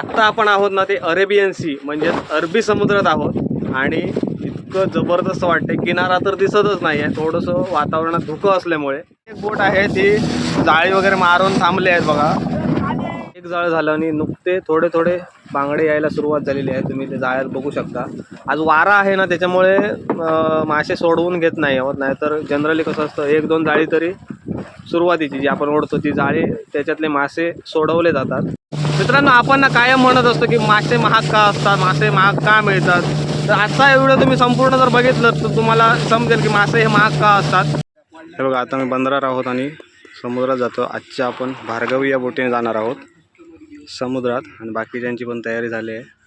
आत्ता आपण आहोत ना ते अरेबियन सी म्हणजेच अरबी समुद्रात आहोत. आणि इतकं जबरदस्त वाटते किनारा तर दिसतच नाही आहे थोडंसं वातावरणात धुकं असल्यामुळे. एक बोट आहे ती जाळी वगैरे मारून थांबली आहेत बघा. एक जाळ झालं आणि नुकते थोडे थोडे बांगडे यायला सुरुवात झालेली आहे तुम्ही ते जाळ्यात बघू शकता. आज वारा आहे ना त्याच्यामुळे मासे सोडवून घेत नाही आहोत नाहीतर जनरली कसं असतं एक दोन जाळी तरी सुरुवातीची जी आपण ओढतो ती जाळी त्याच्यातले मासे सोडवले जातात. मित्रांनो आपण ना कायम म्हणत असतो की मासे महाग का असतात मासे महाग का मिळतात? तर आजचा व्हिडिओ तुम्ही संपूर्ण जर बघितलं तर तुम्हाला समजेल की मासे हे महाग का असतात? हे बघा आता मी बंदरात आहोत आणि समुद्रात जातो. आजच्या आपण भार्गवी या बोटीने जाणार आहोत समुद्रात. आणि बाकीच्यांची पण तयारी झाली आहे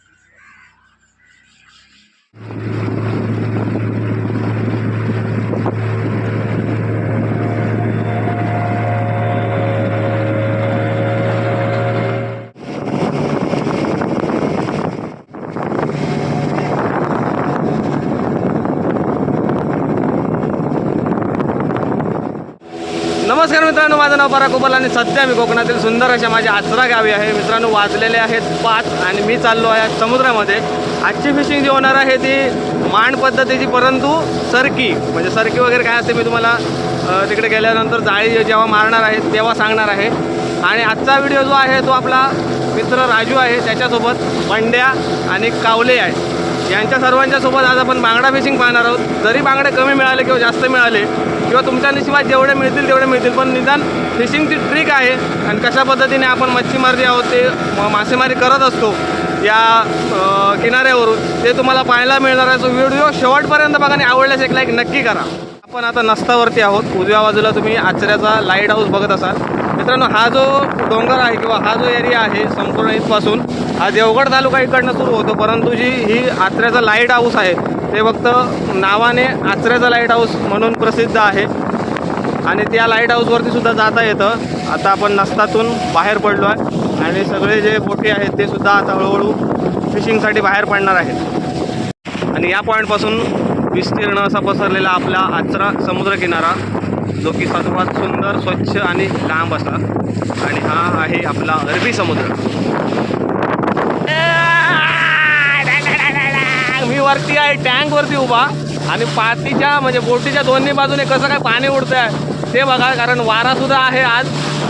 नमस्कार मित्रांनो माझं नाव पराग कुबल आणि सध्या मी कोकणातील सुंदर अशा माझ्या आचरा गावी आहे. मित्रांनो वाजलेले आहेत पाच आणि मी चाललो आहे आज समुद्रामध्ये. आजची फिशिंग जी होणार आहे ती मांड पद्धतीची परंतु सरकी म्हणजे सरकी वगैरे काय असते मी तुम्हाला तिकडे गेल्यानंतर जाळी जेव्हा मारणार आहे तेव्हा सांगणार आहे. आणि आजचा व्हिडिओ जो आहे तो आपला मित्र राजू आहे त्याच्यासोबत बंड्या आणि कावले आहे. यांच्या सर्वांच्या सोबत आज आपण बांगडा फिशिंग पाहणार आहोत. जरी बांगडे कमी मिळाले किंवा जास्त मिळाले किंवा तुमच्या नशिबात जेवढे मिळतील तेवढे मिळतील. पण निदान फिशिंगची ट्रिक आहे आणि कशा पद्धतीने आपण मच्छीमार जे आहोत ते मासेमारी करत असतो या किनाऱ्यावरून ते तुम्हाला पाहायला मिळणार आहे. तो व्हिडिओ शेवटपर्यंत बघा आणि आवडल्यास एक लाईक नक्की करा. आपण आता नस्तावरती आहोत. उजव्या बाजूला तुम्ही आचऱ्याचा लाइट हाऊस बघत असाल. मित्रांनो हा जो डोंगर आहे किंवा हा जो एरिया आहे संपूर्ण इथपासून हा देवगड तालुका इकडनं सुरू होतो. परंतु जी ही आचऱ्याचा लाइट हाऊस आहे ते फक्त नावाने आचऱ्याचं लाइट हाऊस म्हणून प्रसिद्ध आहे. आणि त्या लाइट हाऊसवरती सुद्धा जाता येतं. आता आपण नस्तातून बाहेर पडलो आहे. आणि सगळे जे बोटी आहेत ते सुद्धा आता हळूहळू फिशिंगसाठी बाहेर पडणार आहेत. आणि या पॉईंटपासून विस्तीर्ण असा पसरलेला आपला आचरा समुद्रकिनारा जो की सर्वात सुंदर स्वच्छ आणि लांब असा. आणि हा आहे आपला अरबी समुद्र मी वरती आहे टँक वरती उभा. आणि पातीच्या म्हणजे बोटीच्या दोन्ही बाजूने कसं काय पाणी उडतंय आहे ते बघा कारण वारा सुद्धा आहे आज.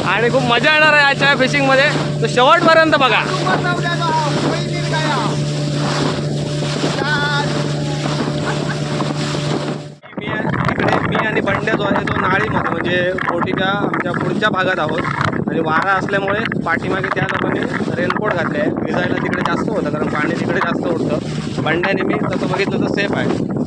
आणि खूप मजा येणार आहे आजच्या फिशिंगमध्ये तर शेवटपर्यंत बघा. मी इकडे मी आणि बंड्या जो आहे तो नाळीमध्ये म्हणजे बोटीच्या आमच्या पुढच्या भागात आहोत. आणि वारा असल्यामुळे पाठीमागे त्या रेनकोट घातले आहे. भिजायला तिकडे जास्त होतं कारण पाणी तिकडे जास्त उडतं. बंड्याने मी तसं बघितलं तर सेफ आहे.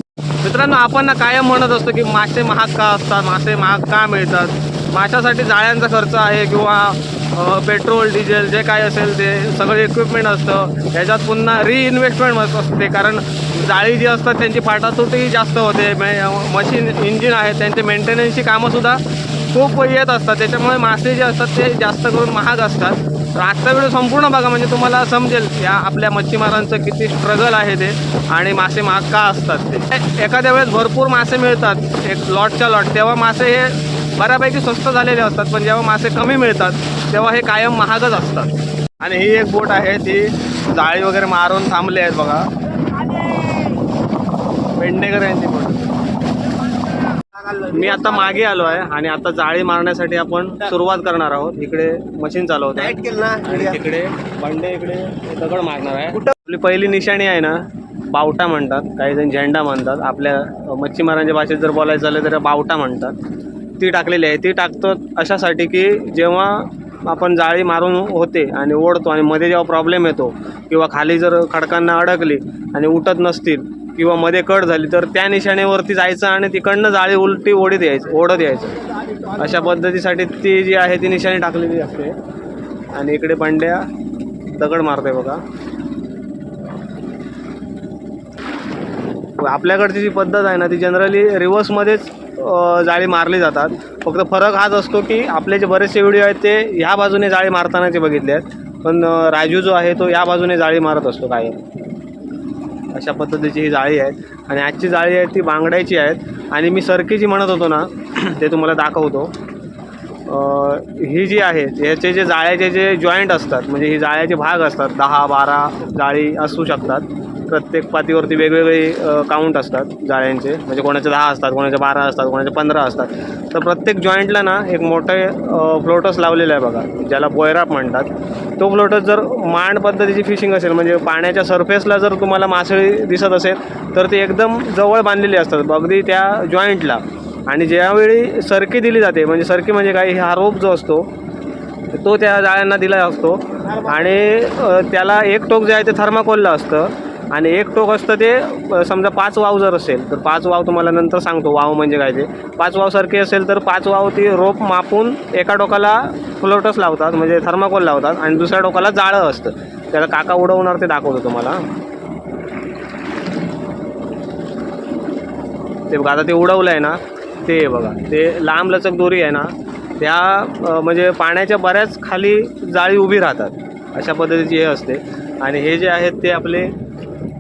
मित्रांनो आपण ना कायम म्हणत असतो की मासे महाग का असतात मासे महाग का मिळतात? माशासाठी जाळ्यांचा खर्च आहे किंवा पेट्रोल डिझेल जे काय असेल ते सगळं इक्विपमेंट असतं. ह्याच्यात पुन्हा रिइन्व्हेस्टमेंट असते कारण जाळी जी असतात त्यांची फाटातुटी जास्त होते. मशीन इंजिन आहे त्यांचे मेंटेनन्सची कामंसुद्धा खूप येत असतात. त्याच्यामुळे मासे जे असतात ते जास्त करून महाग असतात. तर आजचा व्हिडिओ संपूर्ण बघा म्हणजे तुम्हाला समजेल या आपल्या मच्छीमारांचं किती स्ट्रगल आहे ते आणि मासे महाग का असतात ते. एखाद्या वेळेस भरपूर मासे मिळतात एक लॉटच्या लॉट. तेव्हा मासे हे बऱ्यापैकी स्वस्त झालेले असतात पण जेव्हा मासे कमी मिळतात तेव्हा हे कायम महागच असतात. आणि ही एक बोट आहे ती जाळी वगैरे मारून थांबले आहेत बघा. पेडणेकर यांची बोट. मी आता मागे आलो आहे आणि आता जाळी मारण्यासाठी आपण सुरुवात करणार आहोत. इकडे मशीन चालवत आणि तिकडे बंडे इकडे दगड मारणार आहे. आपली पहिली निशाणी आहे ना बावटा म्हणतात. काही जण झेंडा म्हणतात. आपल्या मच्छीमारांच्या भाषेत जर बोलायचं झालं तर बावटा म्हणतात. ती टाकलेली आहे. ती टाकतो अशासाठी की जेव्हा आपण जाळी मारून होते आणि ओढतो आणि मध्ये जेव्हा प्रॉब्लेम येतो किंवा खाली जर खडकांना अडकली आणि उठत नसतील किंवा मध्ये कट झाली तर त्या निशाणेवरती जायचं आणि तिकडनं जाळी उलटी ओढत यायचं ओढत यायचं. अशा पद्धतीसाठी ती जी आहे ती निशाणी टाकलेली असते. आणि इकडे पांड्या दगड मारते बघा. आपल्याकडची जी पद्धत आहे ना ती जनरली रिव्हर्समध्येच जाळी मारली जातात. फक्त फरक हाच असतो की आपले जे बरेचसे व्हिडिओ आहेत ते ह्या बाजूने जाळी मारतानाचे बघितले आहेत. पण राजू जो आहे तो या बाजूने जाळी मारत असतो कायम. अशा पद्धतीची ही जाळी आहे. आणि आजची जाळी आहे ती बांगड्याची आहेत आणि मी सरकीची म्हणत होतो ना ते तुम्हाला दाखवतो. ही जी आहे याचे जे जाळ्याचे जे जॉईंट असतात म्हणजे ही जाळ्याचे भाग असतात दहा बारा जाळी असू शकतात. प्रत्येक पातीवरती वेगवेगळे काउंट असतात जाळ्यांचे. म्हणजे कोणाचे दहा असतात कोणाचे बारा असतात कोणाचे पंधरा असतात. तर प्रत्येक जॉईंटला ना एक मोठे फ्लोटस लावलेलं आहे बघा. ज्याला बोयराप म्हणतात. तो फ्लोटस जर मांड पद्धतीची फिशिंग असेल म्हणजे पाण्याच्या सरफेसला जर तुम्हाला मासळी दिसत असेल तर ती एकदम जवळ बांधलेली असतात. अगदी त्या जॉईंटला आणि ज्यावेळी सरकी दिली जाते म्हणजे सरकी म्हणजे काय? हा रोप जो असतो तो त्या जाळ्यांना दिला असतो. आणि त्याला एक टोक जे आहे ते थर्माकोलला असतं. आणि एक टोक असतं ते समजा पाच वाव जर असेल तर पाच वाव तुम्हाला नंतर सांगतो वाव म्हणजे काय ते. पाच वाव सारखे असेल तर पाच वाव ती रोप मापून एका टोकाला फ्लोटस लावतात म्हणजे थर्माकोल लावतात आणि दुसऱ्या टोकाला जाळं असतं. त्याला काका उडवणार ते दाखवतो तुम्हाला. ते बघा आता ते उडवलं आहे ना ते बघा ते लांब लचक दोरी आहे ना त्या म्हणजे पाण्याच्या बऱ्याच खाली जाळी उभी राहतात. अशा पद्धतीची हे असते. आणि हे जे आहेत ते आपले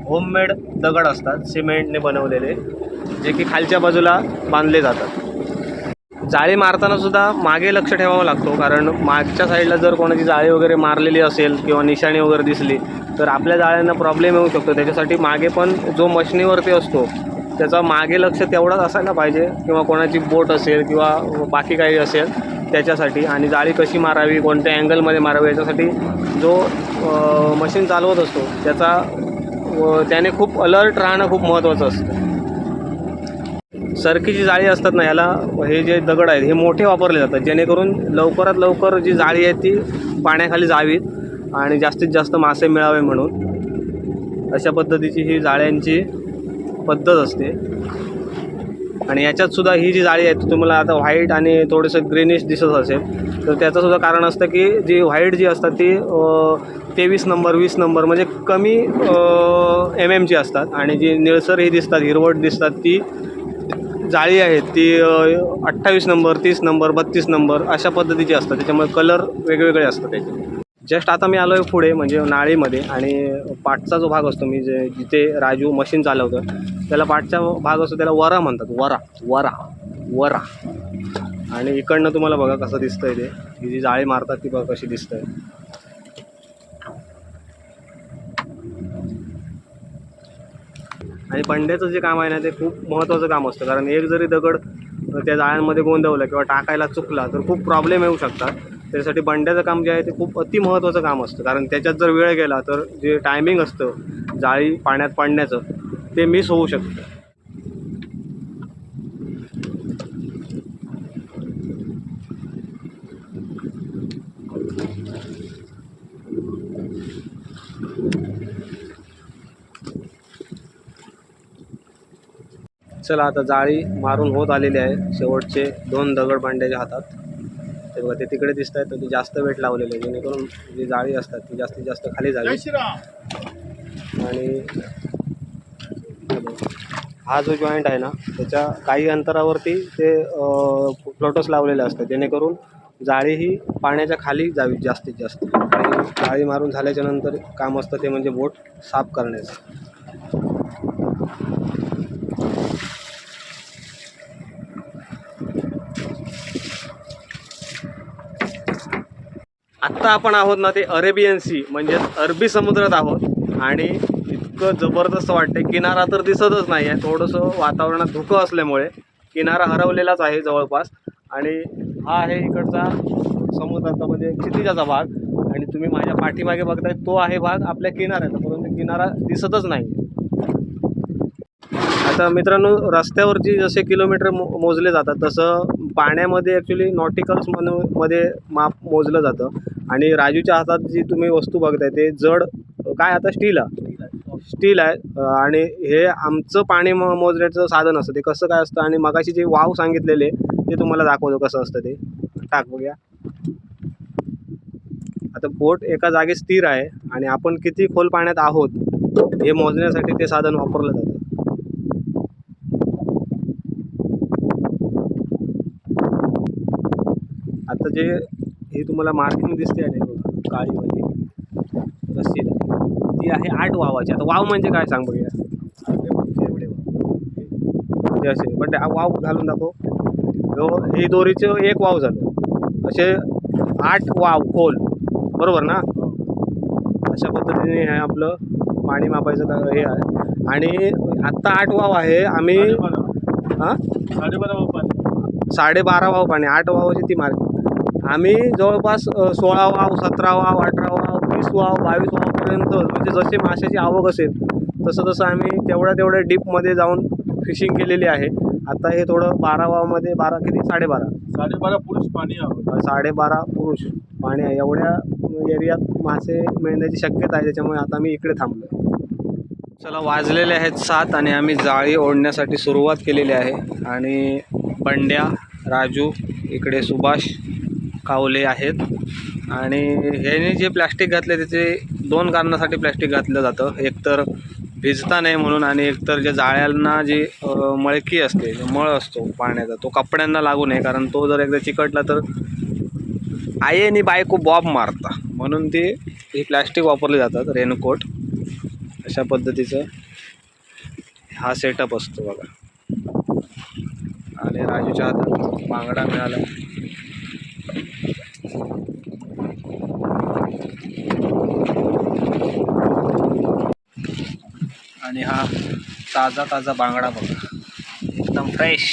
होममेड दगड असतात सिमेंटने बनवलेले जे की खालच्या बाजूला बांधले जातात. जाळी मारताना सुद्धा मागे लक्ष ठेवावं लागतो कारण मागच्या साईडला जर कोणाची जाळी वगैरे मारलेली असेल किंवा निशाणी वगैरे दिसली तर आपल्या जाळ्यांना प्रॉब्लेम येऊ शकतो. त्याच्यासाठी मागे पण जो मशनीवरती असतो त्याचा मागे लक्ष तेवढंच असायला पाहिजे किंवा कोणाची बोट असेल किंवा बाकी काही असेल त्याच्यासाठी. आणि जाळी कशी मारावी कोणत्या अँगलमध्ये मारावी याच्यासाठी जो मशीन चालवत असतो त्याचा त्याने खूप अलर्ट राहणं खूप महत्त्वाचं असतं. सरकीची जाळी असतात ना याला हे जे दगड आहेत हे मोठे वापरले जातात जेणेकरून लवकरात लवकर जी जाळी आहे ती पाण्याखाली जावीत आणि जास्तीत जास्त मासे मिळावे म्हणून. अशा पद्धतीची ही जाळ्यांची पद्धत असते. आणि याच्यात सुद्धा ही जी जाळी आहे ती तुम्हाला आता व्हाईट आणि थोडंसं ग्रीनिश दिसत असेल. तर त्याचं सुद्धा कारण असतं की जी व्हाईट जी असतात ती तेवीस नंबर वीस नंबर म्हणजे कमी एम एमची असतात. आणि जी निळसर ही दिसतात हिरवट दिसतात ती जाळी आहेत ती अठ्ठावीस नंबर तीस नंबर बत्तीस नंबर अशा पद्धतीची असतात. त्याच्यामुळे कलर वेगवेगळे असतात त्याचे. जस्ट आता मी आलो आहे पुढे म्हणजे नाळीमध्ये आणि पाठचा जो भाग असतो मी जे जिथे राजू मशीन चालवतो त्याला पाठचा भाग असतो त्याला वरा म्हणतात. वरा वरा वरा. आणि इकडनं तुम्हाला बघा कसं दिसतंय ते. ही जी जाळी मारतात ती बघा कशी दिसतंय. आणि पंड्याचं जे काम आहे ना ते खूप महत्त्वाचं काम असतं. कारण एक जरी दगड त्या जाळ्यांमध्ये गोंधवलं किंवा टाकायला चुकला तर खूप प्रॉब्लेम येऊ शकतात. त्याच्यासाठी बंड्याचं काम जे आहे ते खूप अति महत्त्वाचं काम असतं. कारण त्याच्यात जर वेळ गेला तर जे टायमिंग असतं जाळी पाण्यात पडण्याचं ते मिस होऊ शकतं. चला आता जाळी मारून होत आलेली आहे. शेवटचे दोन दगड बांड्याच्या हातात. ते बघा ते तिकडे दिसत आहेत तर ते जास्त वेट लावलेले आहे जेणेकरून जी जाळी असतात ती जास्तीत जास्त खाली जावी. आणि हा जो जॉईंट आहे ना त्याच्या काही अंतरावरती ते फ्लोटस लावलेले असतात. जेणेकरून जाळी ही पाण्याच्या खाली जावी जास्तीत जास्त. आणि जाळी मारून झाल्याच्यानंतर काम असतं ते म्हणजे बोट साफ करण्याचं. आता आपण आहोत ना ते अरेबियन सी म्हणजे अरबी समुद्रात आहोत. आणि इतकं जबरदस्त वाटते किनारा तर दिसतच नाही आहे थोडंसं वातावरणात धुकं असल्यामुळे किनारा हरवलेलाच आहे जवळपास. आणि हा आहे इकडचा समुद्राचा म्हणजे क्षितिजाचा भाग. आणि तुम्ही माझ्या पाठीमागे बघताय तो आहे भाग आपल्या किनाऱ्याचा परंतु किनारा दिसतच नाही. आता मित्रांनो रस्त्यावरची जसे किलोमीटर मो मोजले जातात तसं पाण्यामध्ये ॲक्च्युली नॉटिकल्स म्हणून मध्ये माप मोजलं जातं. आणि राजूच्या हातात जी तुम्ही वस्तू बघताय ते जड काय आता स्टील आहे. स्टील आहे आणि हे आमचं पाणी म मोजण्याचं साधन असतं. ते कसं काय असतं आणि मगाशी जे वाव सांगितलेले ते तुम्हाला दाखवतो कसं असतं ते. टाक बघूया. आता बोट एका जागी स्थिर आहे आणि आपण किती खोल पाण्यात आहोत हे मोजण्यासाठी ते साधन वापरलं जातं. आता जे हे तुम्हाला मार्किंग दिसते आहे बघा काळीमध्ये. रस्सीला. ती आहे आठ वावाची. आता वाव म्हणजे काय सांग बघूया. म्हणजे असे. पण ते वाव घालून दाखव. हो, हे दोरीचं एक वाव झालं. असे आठ वाव खोल. बरोबर ना? अशा पद्धतीने हे आपलं पाणी मापायचं का हे आहे. आणि आत्ता आठ वाव आहे. आम्ही हां? साडेबारा पाणी. साडेबारा वाव पाणी. आठ वावाची ती मार्क आम्ही जवळपास सोळा वाव सतरा वाव अठरा वाव वीस वाव बावीस वावपर्यंत म्हणजे जसे माशाची आवक असेल तसं तसं आम्ही तेवढ्या तेवढ्या डीपमध्ये जाऊन फिशिंग केलेली आहे. आता हे थोडं बारा वावमध्ये बारा किती? साडेबारा. साडेबारा पुरुष पाणी हवं साडेबारा पुरुष पाणी आहे. एवढ्या एरियात मासे मिळण्याची शक्यता आहे त्याच्यामुळे आता मी इकडे थांबलो चला वाजलेले आहेत सात आणि आम्ही जाळी ओढण्यासाठी सुरुवात केलेली आहे. आणि बंड्या राजू इकडे सुभाष कावले आहेत. आणि ह्याने जे प्लॅस्टिक घातले त्याचे दोन कारणासाठी प्लॅस्टिक घातलं जातं. एकतर भिजता नाही म्हणून आणि एकतर ज्या जाळ्यांना जी मळकी असते जो मळ असतो पाण्याचा तो कपड्यांना लागू नये. कारण तो जर एकदा चिकटला तर आई आणि बायको बॉब मारता. म्हणून ते हे प्लॅस्टिक वापरले जातात रेनकोट. अशा पद्धतीचं हा सेटअप असतो बघा. आणि राजूच्या हातात बांगडा मिळाला. आणि हा ताजा ताजा बांगडा बघा. एकदम फ्रेश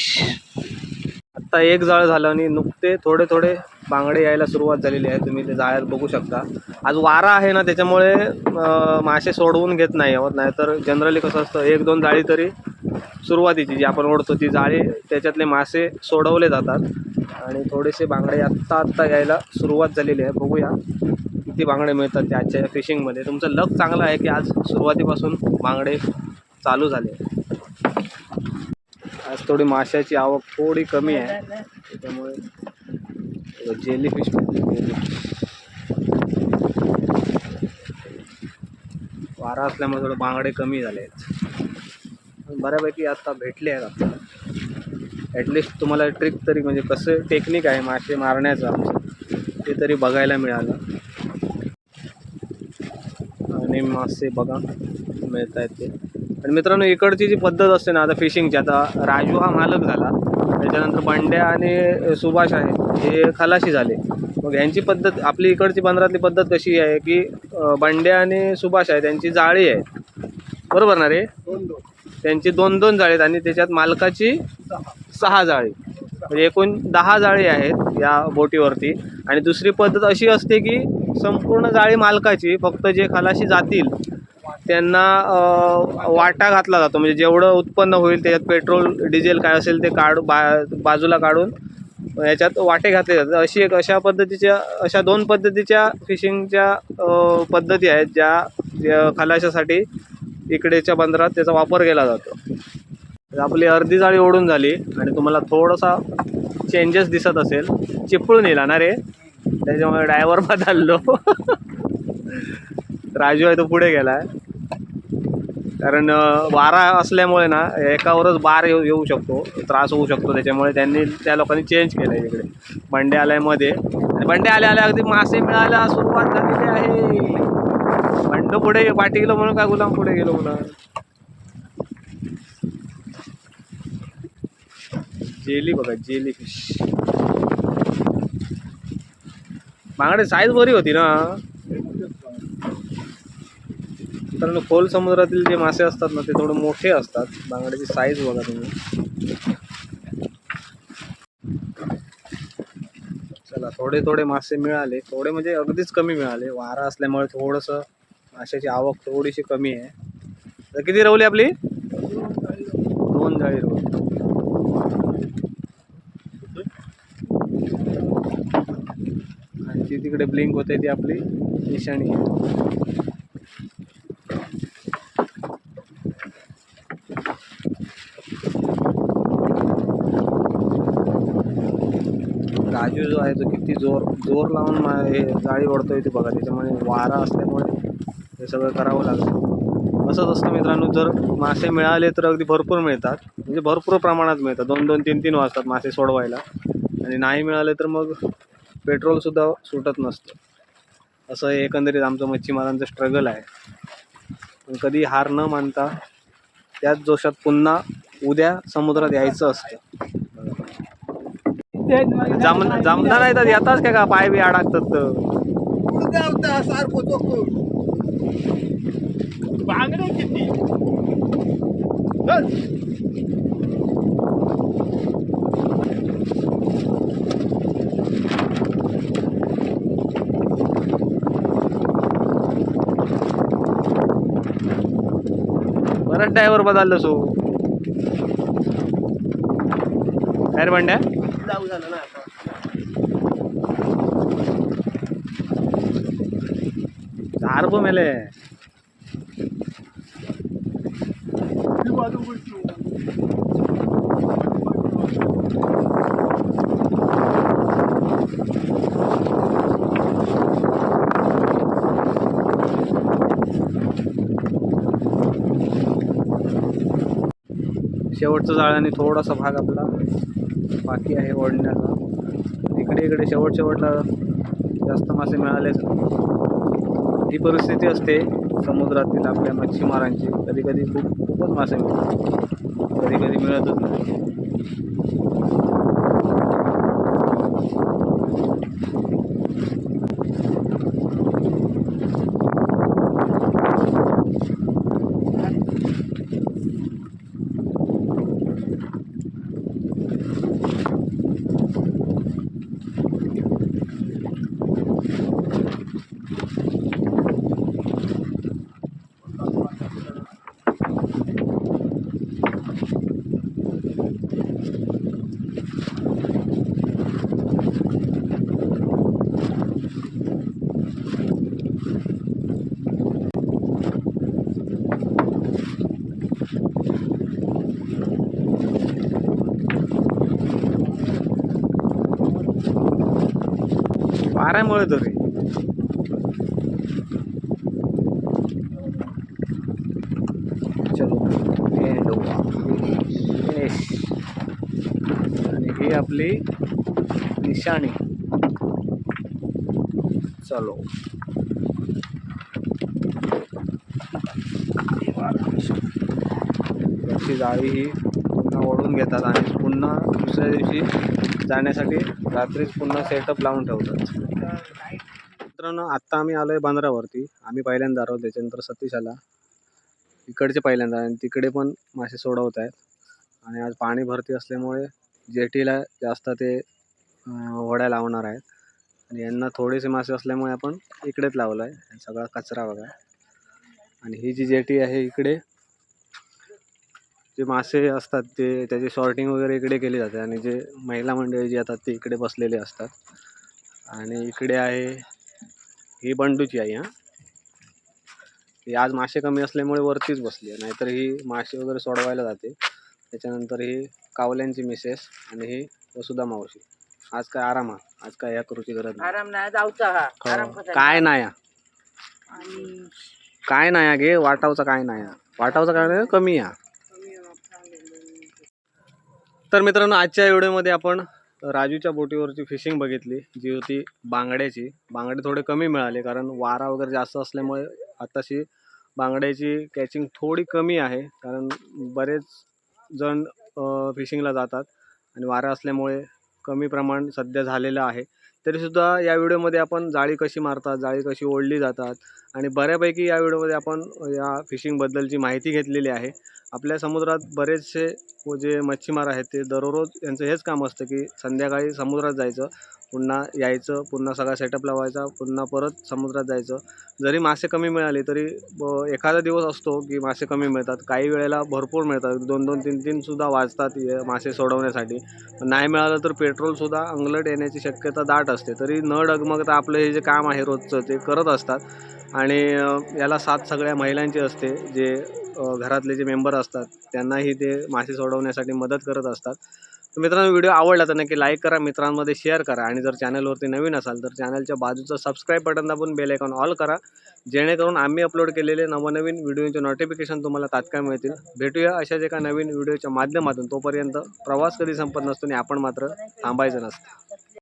आत्ता एक जाळ झालं आणि नुकते थोडे थोडे बांगडे यायला सुरुवात झालेली आहे. तुम्ही ते जाळ्यात बघू शकता. आज वारा आहे ना त्याच्यामुळे मासे सोडवून घेत नाही आहोत. नाही तर जनरली कसं असतं एक दोन जाळी तरी सुरुवातीची जी आपण ओढतो ती जाळी त्याच्यातले मासे सोडवले जातात. आणि थोडेसे बांगडे आत्ता आत्ता यायला सुरुवात झालेली आहे. बघूया. किती बांगडे मिळतात त्याच्या फिशिंगमध्ये तुमचं लक चांगलं आहे की आज सुरुवातीपासून बांगडे चालू झाले? आज थोडी माशाची आवक थोडी कमी आहे. त्याच्यामुळे जेली फिश वारा असल्यामुळे थोडं बांगडे कमी झाले आहेत. बऱ्यापैकी आता भेटले आहेत आपल्याला. ॲटलिस्ट तुम्हाला ट्रिक तरी म्हणजे कसं टेक्निक आहे मासे मारण्याचं आमचं ते तरी बघायला मिळालं. आणि मासे बघा मिळत आहेत ते. आणि मित्रांनो इकडची जी पद्धत असते ना आता फिशिंगची आता राजू हा मालक झाला. त्याच्यानंतर बंड्या आणि सुभाष आहे हे खलाशी झाले. मग ह्यांची पद्धत आपली इकडची बंदरातली पद्धत कशी आहे की बंड्या आणि सुभाष आहे त्यांची जाळी आहे. बरोबर ना रे? दोन दोन त्यांची दोन दोन जाळी आहेत आणि त्याच्यात मालकाची सहा जाळी. म्हणजे एकूण दहा जाळी आहेत या बोटीवरती. आणि दुसरी पद्धत अशी असते की संपूर्ण जाळी मालकाची फक्त जे खलाशी जातील त्यांना वाटा घातला जातो. म्हणजे जेवढं उत्पन्न होईल त्याच्यात पेट्रोल डिझेल काय असेल ते काढू बा बाजूला काढून याच्यात वाटे घातले जातात. अशी एक अशा पद्धतीच्या अशा दोन पद्धतीच्या फिशिंगच्या पद्धती आहेत ज्या ज्या खलाशासाठी इकडेच्या बंदरात त्याचा वापर केला जातो. आपली अर्धी जाळी ओढून झाली आणि तुम्हाला थोडासा चेंजेस दिसत असेल. चिपळून येईल ना रे त्याच्यामुळे ड्रायव्हर बदललो राजू आहे तो पुढे गेलाय. कारण वारा असल्यामुळे ना एकावरच बार येऊ येऊ शकतो. त्रास होऊ शकतो. त्याच्यामुळे त्यांनी त्या लोकांनी चेंज केलं आहे इकडे. बंडे आल्यामध्ये. आणि बंडे आल्या आल्या अगदी मासे मिळायला सुरुवात झालेली आहे. बंड पुढे पाठी गेलो म्हणून काय गुलाम पुढे गेलो म्हणून? जेली बघा जेली फिश बांगडे साईज बरी होती ना. कारण खोल समुद्रातील जे मासे असतात ना ते थोडे मोठे असतात. बांगड्याची साईज बघा तुम्ही. चला थोडे थोडे मासे मिळाले. थोडे म्हणजे अगदीच कमी मिळाले. वारा असल्यामुळे थोडंसं माशाची आवक थोडीशी कमी आहे. तर किती रवली आपली? दोन जाळी रवली. जी ती तिकडे ब्लिंक होते ती आपली निशाणी. आहे राजू जो आहे तो किती जोर जोर लावून मा हे जाळी ओढतोय ते बघा त्याच्यामुळे वारा असल्यामुळे हे सगळं करावं लागतं. असंच असतं मित्रांनो जर मासे मिळाले तर अगदी भरपूर मिळतात. म्हणजे भरपूर प्रमाणात मिळतात. दोन दोन तीन तीन वाजतात मासे सोडवायला. आणि नाही मिळाले तर मग पेट्रोलसुद्धा सुटत नसतं. असं एकंदरीत आमचं मच्छीमारांचं स्ट्रगल आहे. पण कधी हार न मानता त्याच जोशात पुन्हा उद्या समुद्रात यायचं असतं. जम जमता नाही तर येताच काय का? पाय बी अडकतात तर. बरंच ड्रायव्हर बदललं सो. काय बंड्या चार मेले शेवटचं जाळ आणि थोडासा भाग आपला बाकी आहे ओढण्याचा. इकडे इकडे शेवट शेवटला जास्त मासे मिळालेच ही परिस्थिती असते समुद्रातील आपल्या मच्छीमारांची. कधी कधी खूप खूपच मासे मिळतात. कधी कधी मिळतच नाही. वाऱ्यामुळे तरी चलो मेंढू. Finish. आणि ही आपली निशाणी चलो अशी जाळी ही पुन्हा ओढून घेतात आणि पुन्हा दुसऱ्या दिवशी जाण्यासाठी रात्रीच पुन्हा सेटअप लावून ठेवतात मित्रांनो आत्ता आम्ही आलो आहे बांद्रावरती. आम्ही पहिल्यांदा आलो त्याच्यानंतर सतीश आला. इकडचे पहिल्यांदा आणि तिकडे पण मासे सोडवत आहेत. आणि आज पाणी भरती असल्यामुळे जेटीला जास्त ते होड्या लावणार आहेत. आणि यांना थोडेसे मासे असल्यामुळे आपण इकडेच लावलं आहे सगळा कचरा बघा. आणि ही जी जेटी आहे इकडे जे मासे असतात ते त्याची शॉर्टिंग वगैरे इकडे केली जाते. आणि जे महिला मंडळी जी येतात ते इकडे बसलेले असतात. आणि इकडे आहे ही बंडूची आई हां. ही आज मासे कमी असल्यामुळे वरतीच बसली आहे नाहीतर ही मासे वगैरे सोडवायला जाते. त्याच्यानंतर ही कावल्यांची मिसेस आणि ही वसुधा मावशी. आज काय आराम हा आज काय या करूची गरज नाही. आराम नाही जाऊचा हा. आराम हो. काय नाही. हा. आणि काय नाही हा घे वाटावचा काय नाही हा. वाटावचा काय नाही कमी हा तर मित्रांनो आजच्या व्हिडिओमध्ये आपण राजूच्या बोटीवरची फिशिंग बघितली जी होती बांगड्याची. बांगडे थोडे कमी मिळाले कारण वारा वगैरे जास्त असल्यामुळे आताशी बांगड्याची कॅचिंग थोडी कमी आहे कारण बरेच जण फिशिंगला जातात आणि वारा असल्यामुळे कमी प्रमाण सध्या झालेलं आहे. तरीसुद्धा या व्हिडिओमध्ये आपण जाळी कशी मारतात जाळी कशी ओढली जातात आणि बऱ्यापैकी या व्हिडिओमध्ये आपण या फिशिंगबद्दलची माहिती घेतलेली आहे. आपल्या समुद्रात बरेचसे व जे मच्छीमार आहेत ते दररोज यांचं हेच काम असतं की संध्याकाळी समुद्रात जायचं पुन्हा यायचं पुन्हा सगळा सेटअप लावायचा पुन्हा परत समुद्रात जायचं. जरी मासे कमी मिळाले तरी ब- एखादा दिवस असतो की मासे कमी मिळतात काही वेळेला भरपूर मिळतात. दोन दोन तीन तीनसुद्धा वाजतात मासे सोडवण्यासाठी. पण नाही मिळालं तर पेट्रोलसुद्धा अंगलट येण्याची शक्यता दाट असते. तरी न डगमगता आपलं हे जे काम आहे रोजचं ते करत असतात. आणि याला साथ सगळ्या महिलांची असते जे घरातले जे मेंबर असतात त्यांनाही ते मासे सोडवण्यासाठी मदत करत असतात. तर मित्रांनो व्हिडिओ आवडला तर नक्की लाईक करा मित्रांमध्ये शेअर करा आणि जर चॅनलवरती नवीन असाल तर चॅनलच्या बाजूचं सबस्क्राईब बटन दाबून बेल आयकॉन ऑल करा. जेणेकरून आम्ही अपलोड केलेले नवनवीन व्हिडिओचे नोटिफिकेशन तुम्हाला तात्काळ मिळतील. भेटूया अशाच एका नवीन व्हिडिओच्या माध्यमातून. तोपर्यंत प्रवास कधी संपत नसतो आणि आपण मात्र थांबायचं नसतं.